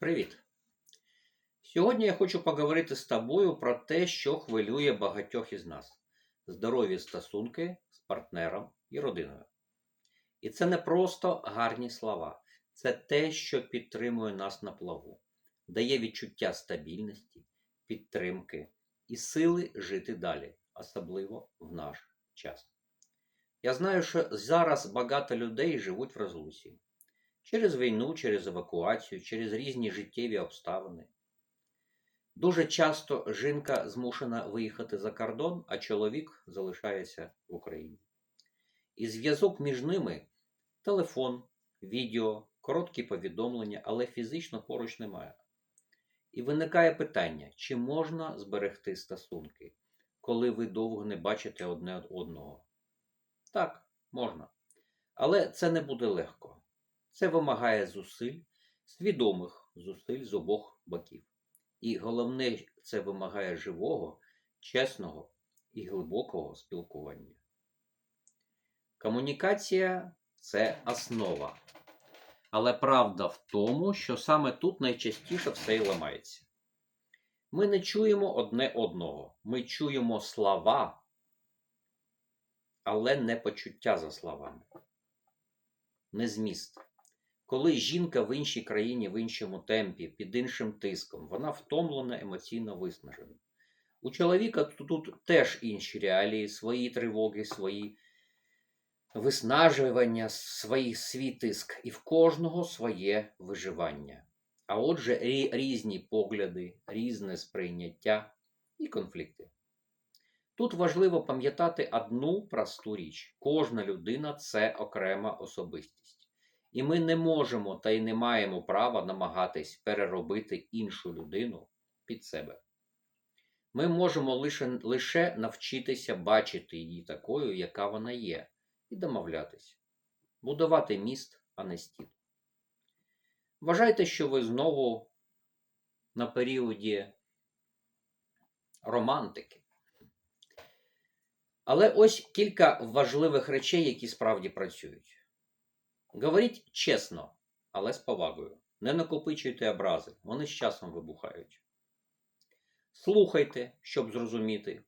Привіт! Сьогодні я хочу поговорити з тобою про те, що хвилює багатьох із нас: здорові стосунки з партнером і родиною. І це не просто гарні слова, це те, що підтримує нас на плаву, дає відчуття стабільності, підтримки і сили жити далі, особливо в наш час. Я знаю, що зараз багато людей живуть в розлуці через війну, через евакуацію, через різні життєві обставини. Дуже часто жінка змушена виїхати за кордон, а чоловік залишається в Україні. І зв'язок між ними телефон, відео, короткі повідомлення, але фізично поруч немає. І виникає питання, чи можна зберегти стосунки, коли ви довго не бачите одне одного? Так, можна. Але це не буде легко. Це вимагає зусиль, свідомих зусиль з обох боків. І головне, це вимагає живого, чесного і глибокого спілкування. Комунікація це основа. Але правда в тому, що саме тут найчастіше все і ламається. Ми не чуємо одне одного. Ми чуємо слова, але не почуття за словами, не зміст. Коли жінка в іншій країні, в іншому темпі, під іншим тиском, вона втомлена, емоційно виснажена. У чоловіка тут теж інші реалії, свої тривоги, свої виснажування, свій, свій тиск, і в кожного своє виживання. А отже, різні погляди, різне сприйняття і конфлікти. Тут важливо пам'ятати одну просту річ: кожна людина це окрема особистість. І ми не можемо та й не маємо права намагатись переробити іншу людину під себе. Ми можемо лише лише навчитися бачити її такою, яка вона є, і домовлятися, будувати міст, а не стін. Вважайте, що ви знову на періоді романтики. Але ось кілька важливих речей, які справді працюють. Говоріть чесно, але з повагою. Не накопичуйте образи, вони з часом вибухають. Слухайте, щоб зрозуміти,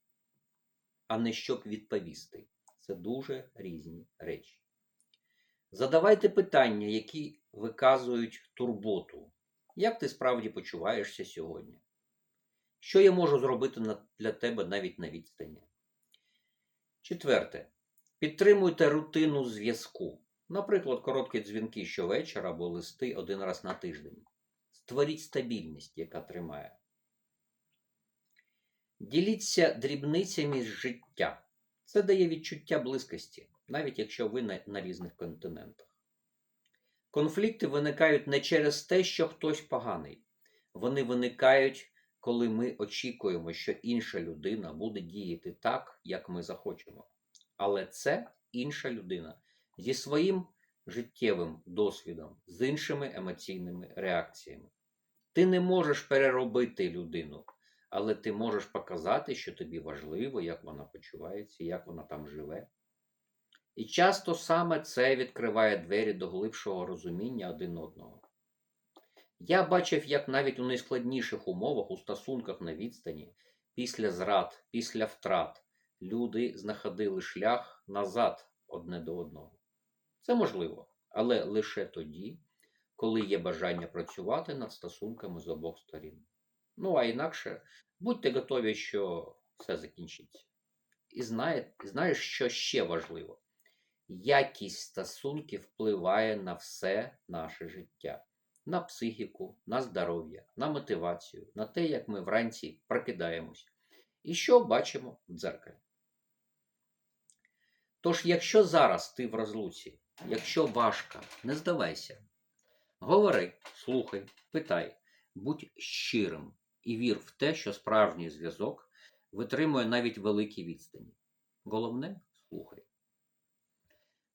а не щоб відповісти. Це дуже різні речі. Задавайте питання, які виказують турботу. Як ти справді почуваєшся сьогодні? Що я можу зробити для тебе навіть на відстані? Четверте. Підтримуйте рутину зв'язку. Наприклад, короткі дзвінки щовечора або листи один раз на тиждень. Створіть стабільність, яка тримає. Діліться дрібницями з життя. Це дає відчуття близькості, навіть якщо ви на, на різних континентах. Конфлікти виникають не через те, що хтось поганий. Вони виникають, коли ми очікуємо, що інша людина буде діяти так, як ми захочемо. Але це інша людина зі своїм життєвим досвідом, з іншими емоційними реакціями. Ти не можеш переробити людину, але ти можеш показати, що тобі важливо, як вона почувається, як вона там живе. І часто саме це відкриває двері до глибшого розуміння один одного. Я бачив, як навіть у найскладніших умовах, у стосунках на відстані, після зрад, після втрат, люди знаходили шлях назад одне до одного. Це можливо, але лише тоді, коли є бажання працювати над стосунками з обох сторін. Ну, а інакше будьте готові, що все закінчиться. І знає, знаєш, що ще важливо? Якість стосунків впливає на все наше життя, на психіку, на здоров'я, на мотивацію, на те, як ми вранці прокидаємось. І що бачимо в дзеркалі. Тож, якщо зараз ти в розлуці, якщо важко, не здавайся. Говори, слухай, питай, будь щирим і вір в те, що справжній зв'язок витримує навіть великі відстані. Головне слухай.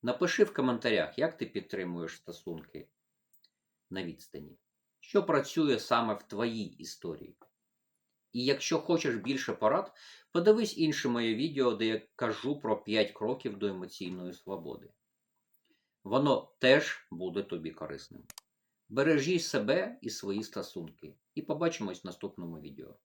Напиши в коментарях, як ти підтримуєш стосунки на відстані, що працює саме в твоїй історії. І якщо хочеш більше порад, подивись інше моє відео, де я кажу про 5 кроків до емоційної свободи. Воно теж буде тобі корисним. Бережіть себе і свої стосунки. І побачимось в наступному відео.